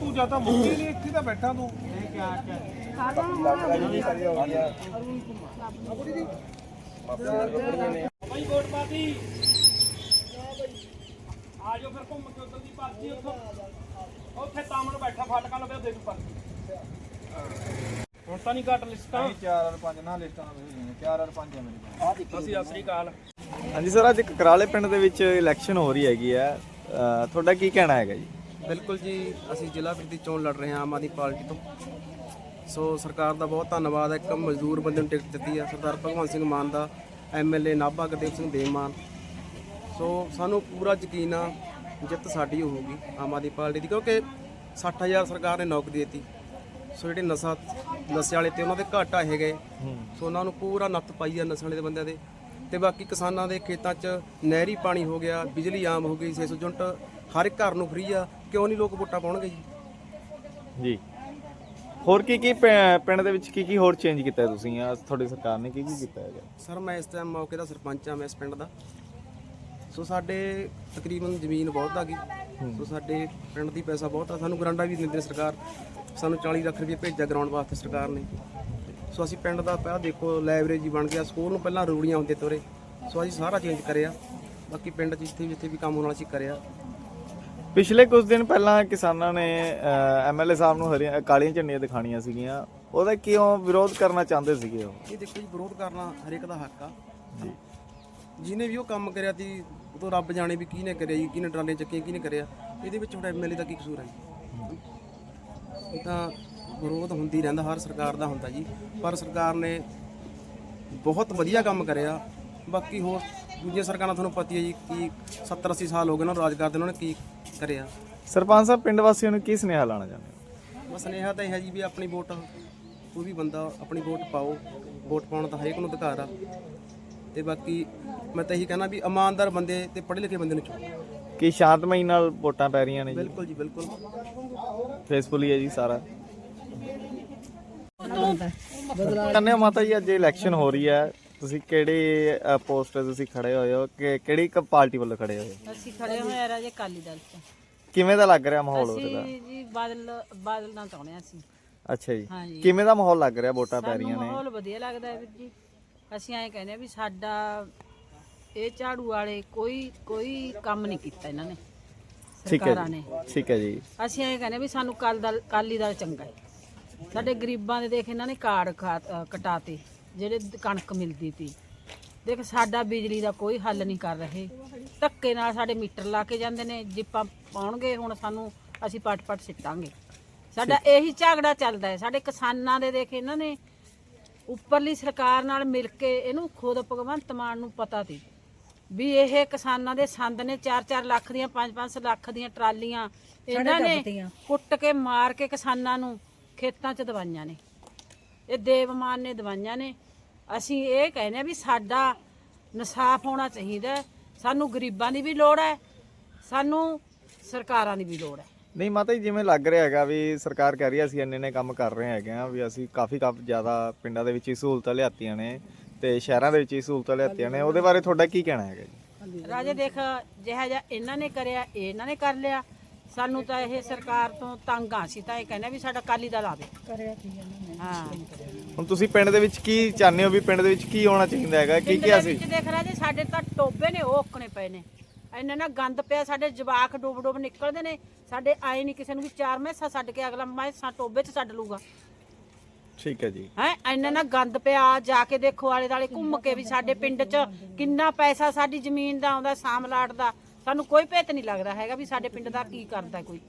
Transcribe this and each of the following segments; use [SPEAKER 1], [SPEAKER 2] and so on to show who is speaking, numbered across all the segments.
[SPEAKER 1] ਤੂੰ ਜਾਂ ਤਾਂ ਮੁੱਕੀ ਨਹੀਂ ਇੱਥੇ ਤਾਂ ਬੈਠਾ ਤੂੰ।
[SPEAKER 2] ਭਾਈ ਵੋਟ ਪਾਤੀ ਆ ਜਾਓ ਫਿਰ ਘੁੰਮ ਕੇ ਉਧਰ ਦੀ ਪਰਚੀ ਉੱਥੋਂ। ਉੱਥੇ ਤਾਮਣ ਬੈਠਾ, ਫਾਟਕਾਂ ਲੱਭਿਆ ਦੇਖ ਪਰਚੀ। ਹੁਣ ਤਾਂ ਨਹੀਂ ਘੱਟ ਲਿਸਟਾਂ।
[SPEAKER 1] 4 ਔਰ 5 ਨਾ ਲਿਸਟਾਂ ਵਿੱਚ 4 ਔਰ 5 ਹੈ ਮੇਰੇ ਕੋਲ
[SPEAKER 2] ਅਸੀਂ ਅਸਰੀ ਕਾਲ
[SPEAKER 3] ਹਾਂਜੀ ਸਰ ਅੱਜ ਕਕਰਾਲੇ ਪਿੰਡ ਦੇ ਵਿੱਚ ਇਲੈਕਸ਼ਨ ਹੋ ਰਹੀ ਹੈਗੀ ਹੈ ਅਹ ਤੁਹਾਡਾ ਕੀ ਕਹਿਣਾ ਹੈਗਾ ਜੀ?
[SPEAKER 4] ਬਿਲਕੁਲ ਜੀ ਅਸੀਂ ਜ਼ਿਲ੍ਹਾ ਪ੍ਰੀਤੀ ਚੋਣ ਲੜ ਰਹੇ ਹਾਂ ਆਮ ਆਦਮੀ ਪਾਰਟੀ ਤੋਂ। ਸੋ ਸਰਕਾਰ ਦਾ ਬਹੁਤ ਧੰਨਵਾਦ ਹੈ ਇੱਕ ਮਜ਼ਦੂਰ ਬੰਦੇ ਨੂੰ ਟਿਕਟ ਦਿੱਤੀ ਹੈ ਸਰਦਾਰ ਭਗਵੰਤ ਸਿੰਘ ਮਾਨ ਦਾ ਐਮਐਲਏ ਨਾਭਾ ਗੁਰਦੇਵ ਸਿੰਘ ਦੇਵਮਾਨ ਸੋ ਸਾਨੂੰ ਪੂਰਾ ਯਕੀਨ ਆ ਜਿੱਤ ਸਾਡੀ ਹੋਊਗੀ ਆਮ ਆਦਮੀ ਪਾਰਟੀ ਦੀ ਕਿਉਂਕਿ 60000 ਸਰਕਾਰ ਨੇ ਨੌਕਰੀ ਦਿੱਤੀ। ਸੋ ਜਿਹੜੇ ਨਸ਼ਾ ਨਸ਼ੇ ਵਾਲੇ ਤੇ ਉਹਨਾਂ ਦੇ ਘਾਟਾ ਹੈਗੇ ਸੋ ਉਹਨਾਂ ਨੂੰ ਪੂਰਾ ਨੱਥ ਪਾਈ ਆ ਨਸ਼ੇ ਵਾਲੇ ਦੇ ਬੰਦਿਆਂ ਦੇ। ਤੇ ਬਾਕੀ ਕਿਸਾਨਾਂ ਦੇ ਖੇਤਾਂ 'ਚ ਨਹਿਰੀ ਪਾਣੀ ਹੋ ਗਿਆ ਬਿਜਲੀ ਆਮ ਹੋ ਗਈ 600 ਯੂਨਿਟ ਹਰ ਇੱਕ ਘਰ ਨੂੰ ਫ੍ਰੀ ਆ। ਕਿਉਂ ਨਹੀਂ ਲੋਕ ਵੋਟਾਂ ਪਾਉਣਗੇ ਜੀ?
[SPEAKER 3] ਜੀ। ਹੋਰ ਕੀ ਕੀ ਪਿੰਡ ਦੇ ਵਿੱਚ ਕੀ ਕੀ ਹੋਰ ਚੇਂਜ ਕੀਤਾ ਤੁਸੀਂ? ਆ ਤੁਹਾਡੀ ਸਰਕਾਰ ਨੇ ਕੀ ਕੀ ਕੀਤਾ ਹੈਗਾ?
[SPEAKER 4] ਸਰ ਮੈਂ ਇਸ ਟਾਈਮ ਮੌਕੇ ਦਾ ਸਰਪੰਚ ਆ ਮੈਂ ਇਸ ਪਿੰਡ ਦਾ। ਸੋ ਸਾਡੇ ਤਕਰੀਬਨ ਜ਼ਮੀਨ ਬਹੁਤ ਆ ਗਈ ਸੋ ਸਾਡੇ ਪਿੰਡ ਦੀ ਪੈਸਾ ਬਹੁਤ ਆ। ਸਾਨੂੰ ਗਰਾਂਡਾ ਵੀ ਦਿੰਦੀ ਸਰਕਾਰ। ਸਾਨੂੰ 40 ਲੱਖ ਰੁਪਏ ਭੇਜਿਆ ਗਰਾਊਂਡ ਵਾਸਤੇ ਸਰਕਾਰ ਨੇ। ਸੋ ਅਸੀਂ ਪਿੰਡ ਦਾ ਪਹਿਲਾਂ ਦੇਖੋ ਲਾਇਬ੍ਰੇਰੀ ਬਣ ਗਿਆ। ਸਕੂਲ ਨੂੰ ਪਹਿਲਾਂ ਰੂੜੀਆਂ ਹੁੰਦੇ ਤੋਰੇ ਸੋ ਅਸੀਂ ਸਾਰਾ ਚੇਂਜ ਕਰਿਆ। ਬਾਕੀ ਪਿੰਡ 'ਚ ਜਿੱਥੇ ਜਿੱਥੇ ਵੀ ਕੰਮ ਹੋਣਾ ਸੀ ਕਰਿਆ।
[SPEAKER 3] ਪਿਛਲੇ ਕੁਝ ਦਿਨ ਪਹਿਲਾਂ ਕਿਸਾਨਾਂ ਨੇ ਐਮਐਲਏ ਸਾਹਿਬ ਨੂੰ ਹਰੀਆਂ ਕਾਲੀਆਂ ਝੰਡੀਆਂ ਦਿਖਾਣੀਆਂ ਸੀਗੀਆਂ। ਉਹਦਾ ਕਿਉਂ ਵਿਰੋਧ ਕਰਨਾ ਚਾਹੁੰਦੇ ਸੀਗੇ ਉਹ?
[SPEAKER 4] ਇਹ ਦੇਖੋ ਜੀ ਵਿਰੋਧ ਕਰਨਾ ਹਰੇਕ ਦਾ ਹੱਕ ਆ। ਜਿਹਨੇ ਵੀ ਉਹ ਕੰਮ ਕਰਿਆ ਤੀ ਉਹ ਤੋਂ ਰੱਬ ਜਾਣੇ ਵੀ ਕਿਹਨੇ ਕਰਿਆ ਜੀ ਕਿਹਨੇ ਟਰਾਲੀਆਂ ਚੱਕੀਆਂ ਕਿਹਨੇ ਕਰਿਆ। ਇਹਦੇ ਵਿੱਚ ਹੁਣ ਐਮਐਲਏ ਦਾ ਕੀ ਕਸੂਰ ਹੈ ਜੀ? ਇਹ ਤਾਂ ਵਿਰੋਧ ਹੁੰਦੀ ਰਹਿੰਦਾ ਹਰ ਸਰਕਾਰ ਦਾ ਹੁੰਦਾ ਜੀ। ਪਰ ਸਰਕਾਰ ਨੇ ਬਹੁਤ ਵਧੀਆ ਕੰਮ ਕਰਿਆ। ਬਾਕੀ ਹੋਰ ਦੂਜੀਆਂ ਸਰਕਾਰਾਂ ਤੁਹਾਨੂੰ ਪਤੀ ਹੈ ਜੀ ਕੀ 70 80 ਸਾਲ ਹੋ ਗਏ ਉਹਨਾਂ ਨੂੰ ਰਾਜ ਕਰਦੇ ਉਹਨਾਂ ਨੇ ਕੀ ਕਰਿਆ।
[SPEAKER 3] ਸਰਪੰਚ ਸਾਹਿਬ ਪਿੰਡ ਵਾਸੀਆਂ ਨੂੰ ਕੀ ਸੁਨੇਹਾ ਲਾਣਾ ਚਾਹੁੰਦੇ ਹੋ?
[SPEAKER 4] ਬਸ ਸੁਨੇਹਾ ਤਾਂ ਇਹ ਹੈ ਜੀ ਵੀ ਆਪਣੀ ਵੋਟ ਕੋਈ ਵੀ ਬੰਦਾ ਆਪਣੀ ਵੋਟ ਪਾਓ। ਵੋਟ ਪਾਉਣ ਦਾ ਹਰੇਕ ਨੂੰ ਅਧਿਕਾਰ ਆ। ਤੇ ਬਾਕੀ ਮੈਂ ਤਾਂ ਇਹੀ ਕਹਿਣਾ ਵੀ ਇਮਾਨਦਾਰ ਬੰਦੇ ਤੇ ਪੜ੍ਹੇ ਲਿਖੇ ਬੰਦੇ ਨੂੰ ਚੁਣੋ।
[SPEAKER 3] ਕੀ ਸ਼ਾਂਤਮਈ ਨਾਲ ਵੋਟਾਂ ਪੈ ਰਹੀਆਂ ਨੇ ਜੀ?
[SPEAKER 4] ਬਿਲਕੁਲ ਜੀ ਬਿਲਕੁਲ।
[SPEAKER 3] ਫੇਸਬੁੱਲ ਹੀ ਹੈ ਜੀ ਸਾਰਾ। ਹੋ। ਮਾਤਾ ਜੀ ਅੱਜ ਇਲੈਕਸ਼ਨ ਹੋ ਰਹੀ ਹੈ। ਤੁਸੀਂ ਕਿਹੜੇ ਪੋਸਟ ਤੇ ਤੁਸੀਂ ਖੜੇ ਹੋਏ ਹੋ? ਕਿ ਕਿਹੜੀ ਕ ਪਾਰਟੀ ਵੱਲੋਂ ਖੜੇ ਹੋਏ ਹੋ?
[SPEAKER 5] ਅਸੀਂ ਖੜੇ ਹੋਏ ਆ ਰਾਜੇ ਕਾਲੀ ਦਲ ਤੋਂ।
[SPEAKER 3] ਕਿਵੇਂ ਦਾ ਲੱਗ ਰਿਹਾ ਮਾਹੌਲ ਉਹਦਾ
[SPEAKER 5] ਅਸੀਂ ਜੀ ਬਾਦਲ ਬਾਦਲ ਨਾਲ ਚਾਹੁੰਦੇ ਹਾਂ ਅਸੀਂ।
[SPEAKER 3] ਅੱਛਾ ਜੀ। ਕਿਵੇਂ ਦਾ ਮਾਹੌਲ ਲੱਗ ਰਿਹਾ ਵੋਟਾਂ ਪੈ ਰਹੀਆਂ ਨੇ?
[SPEAKER 5] ਮਾਹੌਲ ਵਧੀਆ ਲੱਗਦਾ ਹੈ ਵੀਰ ਜੀ। ਅਸੀਂ ਐਂ ਕਹਿੰਦੇ ਆ ਵੀ ਸਾਡਾ ਇਹ ਝਾੜੂ ਵਾਲੇ ਕੋਈ ਕੋਈ ਕੰਮ ਨਹੀਂ ਕੀਤਾ ਇਹਨਾਂ ਨੇ
[SPEAKER 3] ਠੀਕ ਹੈ
[SPEAKER 5] ਸਰਕਾਰਾਂ
[SPEAKER 3] ਜੀ
[SPEAKER 5] ਨੇ।
[SPEAKER 3] ਠੀਕ ਹੈ ਜੀ।
[SPEAKER 5] ਅਸੀਂ ਐਂ ਕਹਿੰਦੇ ਆ ਵੀ ਸਾਨੂੰ ਕੱਲ ਦਲ ਕਾਲੀ ਦਲ ਚੰਗਾ ਹੈ। ਸਾਡੇ ਗਰੀਬਾਂ ਦੇ ਦੇਖ ਇਹਨਾਂ ਨੇ ਕਾਰਡ ਖਾ- ਅ, ਕਟਾਤੇ ਜਿਹੜੇ ਕਣਕ ਮਿਲਦੀ ਤੀ ਦੇਖ ਸਾਡਾ ਬਿਜਲੀ ਦਾ ਕੋਈ ਹੱਲ ਨਹੀਂ ਕਰ ਰਹੇ। ਧੱਕੇ ਨਾਲ ਸਾਡੇ ਮੀਟਰ ਲਾ ਕੇ ਜਾਂਦੇ ਨੇ ਜਿੱਪਾਂ ਪਾਉਣਗੇ ਹੁਣ ਸਾਨੂੰ ਅਸੀਂ ਪਟ ਪਟ ਸਿੱਟਾਂਗੇ। ਸਾਡਾ ਇਹੀ ਝਗੜਾ ਚੱਲਦਾ ਹੈ। ਸਾਡੇ ਕਿਸਾਨਾਂ ਦੇ ਦੇਖ ਇਹਨਾਂ ਨੇ ਉੱਪਰਲੀ ਸਰਕਾਰ ਨਾਲ ਮਿਲ ਕੇ ਇਹਨੂੰ ਖੁਦ ਭਗਵੰਤ ਮਾਨ ਨੂੰ ਪਤਾ ਸੀ ਵੀ ਇਹ ਕਿਸਾਨਾਂ ਦੇ ਸੰਦ ਨੇ 4-4 ਲੱਖ ਦੀਆਂ 5-5 ਲੱਖ ਦੀਆਂ ਟਰਾਲੀਆਂ ਇਹਨਾਂ ਨੇ ਕੁੱਟ ਕੇ ਮਾਰ ਕੇ ਕਿਸਾਨਾਂ ਨੂੰ ਖੇਤਾਂ 'ਚ ਦਵਾਈਆਂ ਨੇ। ਇਹ ਦੇਵਮਾਨ ਨੇ ਦਵਾਈਆਂ ਨੇ। ਅਸੀਂ ਇਹ ਕਹਿੰਦੇ ਆ ਵੀ ਸਾਡਾ ਇਨਸਾਫ ਹੋਣਾ ਚਾਹੀਦਾ। ਸਾਨੂੰ ਗਰੀਬਾਂ ਦੀ ਵੀ ਲੋੜ ਹੈ ਸਾਨੂੰ ਸਰਕਾਰਾਂ ਦੀ ਵੀ ਲੋੜ ਹੈ।
[SPEAKER 3] ਨਹੀਂ ਮਾਤਾ ਜੀ ਜਿਵੇਂ ਲੱਗ ਰਿਹਾ ਹੈਗਾ ਵੀ ਸਰਕਾਰ ਕਹਿ ਰਹੀ ਹੈ ਅਸੀਂ ਇੰਨੇ ਨੇ ਕੰਮ ਕਰ ਰਹੇ ਹੈਗੇ ਆ ਵੀ ਅਸੀਂ ਕਾਫੀ ਕਾਫੀ ਜ਼ਿਆਦਾ ਪਿੰਡਾਂ ਦੇ ਵਿੱਚ ਹੀ ਸਹੂਲਤਾਂ ਲਿਆਤੀਆਂ ਨੇ ਤੇ ਸ਼ਹਿਰਾਂ ਦੇ ਵਿੱਚ ਹੀ ਸਹੂਲਤਾਂ ਲਿਆਤੀਆਂ ਨੇ ਉਹਦੇ ਬਾਰੇ ਤੁਹਾਡਾ ਕੀ ਕਹਿਣਾ ਹੈਗਾ ਜੀ?
[SPEAKER 5] ਰਾਜੇ ਦੇਖ ਜਿਹਾ ਜਿਹਾ ਇਹਨਾਂ ਨੇ ਕਰਿਆ ਇਹ ਇਹਨਾਂ ਨੇ ਕਰ ਲਿਆ। ਸਾਨੂੰ ਤਾਂ ਇਹ ਸਰਕਾਰ ਤੋਂ ਤੰਗ ਆ ਸੀ ਤਾਂ ਇਹ ਕਹਿੰਦੇ ਵੀ ਸਾਡਾ ਕਾਲੀ ਦਲ ਆਵੇ। ਕਰਿਆ ਕੀ ਹਾਂ।
[SPEAKER 3] ਹੁਣ ਤੁਸੀਂ ਪਿੰਡ ਦੇ ਵਿੱਚ ਕੀ ਚਾਹੁੰਦੇ ਹੋ ਵੀ ਪਿੰਡ ਦੇ ਵਿੱਚ ਕੀ ਹੋਣਾ ਚਾਹੀਦਾ ਹੈਗਾ ਕੀ ਕੀ
[SPEAKER 5] ਪਿੰਡ ਦੇ
[SPEAKER 3] ਅਸੀਂ
[SPEAKER 5] ਵਿੱਚ ਦੇਖ ਰਾਜੇ ਸਾਡੇ ਤਾਂ ਟੋਬੇ ਨੇ ਉਹ ਓਕਣੇ ਪਏ ਨੇ। ਇੰਨਾ ਨਾ ਗੰਦ ਪਿਆ ਸਾਡੇ ਜਵਾਕ ਡੁੱਬ ਡੁੱਬ ਨਿਕਲਦੇ ਨੇ। ਸਾਡੇ ਆਏ ਨਹੀਂ ਕਿਸੇ ਨੂੰ ਵੀ ਚਾਰ ਮੈਸਾਂ ਛੱਡ ਕੇ ਅਗਲਾ ਮੈਸਾਂ ਟੋਬੇ 'ਚ ਛੱਡ ਲੂਗਾ।
[SPEAKER 3] ਠੀਕ ਹੈ ਜੀ।
[SPEAKER 5] ਹੈ ਇੰਨਾ ਨਾ ਗੰਦ ਪਿਆ ਜਾ ਕੇ ਦੇਖੋ ਆਲੇ ਦਾਲੇ ਘੁੰਮ ਕੇ ਵੀ ਸਾਡੇ ਪਿੰਡ 'ਚ ਕਿੰਨਾ ਪੈਸਾ ਸਾਡੀ ਜ਼ਮੀਨ ਦਾ ਆਉਂਦਾ ਸਾਮਲਾਟ ਦਾ। ਸਾਨੂੰ ਕੋਈ ਭੇਤ ਨਹੀਂ ਲੱਗਦਾ ਹੈਗਾ ਵੀ ਸਾਡੇ ਪਿੰਡ ਦਾ ਕੀ ਕਰਦਾ ਕੋਈ।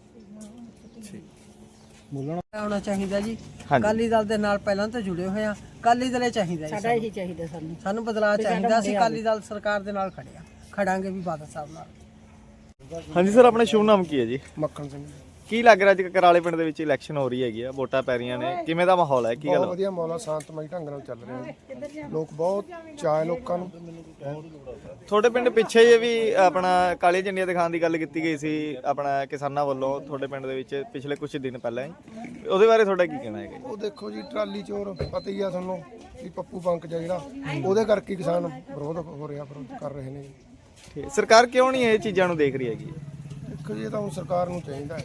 [SPEAKER 6] ਆਉਣਾ ਚਾਹੀਦਾ ਜੀ।
[SPEAKER 3] ਹਾਂਜੀ।
[SPEAKER 6] ਅਕਾਲੀ ਦਲ ਦੇ ਨਾਲ ਪਹਿਲਾਂ ਤੋਂ ਜੁੜੇ ਹੋਏ ਆ। ਅਕਾਲੀ ਦਲੇ ਚਾਹੀਦਾ ਸਾਡਾ ਇਹੀ ਚਾਹੀਦਾ ਸਾਨੂੰ। ਸਾਨੂੰ ਬਦਲਾਅ ਚਾਹੀਦਾ। ਅਸੀਂ ਅਕਾਲੀ ਦਲ ਸਰਕਾਰ ਦੇ ਨਾਲ ਖੜੇ ਆ। ਖੜਾਂਗੇ ਵੀ ਬਾਦਲ ਸਾਹਿਬ ਨਾਲ।
[SPEAKER 3] ਹਾਂਜੀ ਸਰ ਆਪਣਾ ਸ਼ੁਭ ਨਾਮ ਕੀ ਹੈ ਜੀ?
[SPEAKER 1] ਮੱਖਣ ਸਿੰਘ।
[SPEAKER 3] ਕੀ ਲੱਗ ਰਿਹਾ ਅੱਜ ਕਰਾਲੇ ਪਿੰਡ ਦੇ ਵਿੱਚ ਇਲੈਕਸ਼ਨ ਹੋ ਰਹੀ ਹੈਗੀ ਆ? ਵੋਟਾਂ ਪੈ ਰਹੀਆਂ ਨੇ। ਕਿਵੇਂ ਦਾ ਮਾਹੌਲ ਹੈ? ਕੀ ਗੱਲ?
[SPEAKER 1] ਬਹੁਤ ਵਧੀਆ ਮੌਲਾ ਸ਼ਾਂਤਮਈ ਢੰਗ ਨਾਲ ਚੱਲ ਰਿਹਾ ਹੈ। ਲੋਕ ਬਹੁਤ ਚਾਅ ਹੈ ਲੋਕਾਂ ਨੂੰ।
[SPEAKER 3] ਤੁਹਾਡੇ ਪਿੰਡ ਪਿੱਛੇ ਜੇ ਵੀ ਆਪਣਾ ਕਾਲੀਆਂ ਝੰਡੀਆਂ ਦਿਖਾਉਣ ਦੀ ਗੱਲ ਕੀਤੀ ਗਈ ਸੀ ਆਪਣਾ ਕਿਸਾਨਾਂ ਵੱਲੋਂ ਤੁਹਾਡੇ ਪਿੰਡ ਦੇ ਵਿੱਚ ਪਿਛਲੇ ਕੁਝ ਦਿਨ ਪਹਿਲਾਂ ਹੀ। ਉਹਦੇ ਬਾਰੇ ਤੁਹਾਡਾ ਕੀ ਕਹਿਣਾ ਹੈਗਾ ਜੀ?
[SPEAKER 7] ਉਹ ਦੇਖੋ ਜੀ ਟਰਾਲੀ ਚੋਰ ਪਤਾ ਹੀ ਆ ਤੁਹਾਨੂੰ ਵੀ ਪੱਪੂ ਬੰਕ ਜਿਹਾ ਜਿਹੜਾ ਉਹਦੇ ਕਰਕੇ ਕਿਸਾਨ ਵਿਰੋਧ ਹੋ ਰਿਹਾ ਵਿਰੋਧ ਕਰ ਰਹੇ ਨੇ। ਜੀ
[SPEAKER 3] ਠੀਕ ਸਰਕਾਰ ਕਿਉਂ ਨਹੀਂ ਇਹ ਚੀਜ਼ਾਂ ਨੂੰ ਦੇਖ ਰਹੀ ਹੈਗੀ?
[SPEAKER 7] ਦੇਖੋ ਜੀ, ਇਹ ਤਾਂ ਹੁਣ ਸਰਕਾਰ ਨੂੰ ਚਾਹੀਦਾ ਹੈ।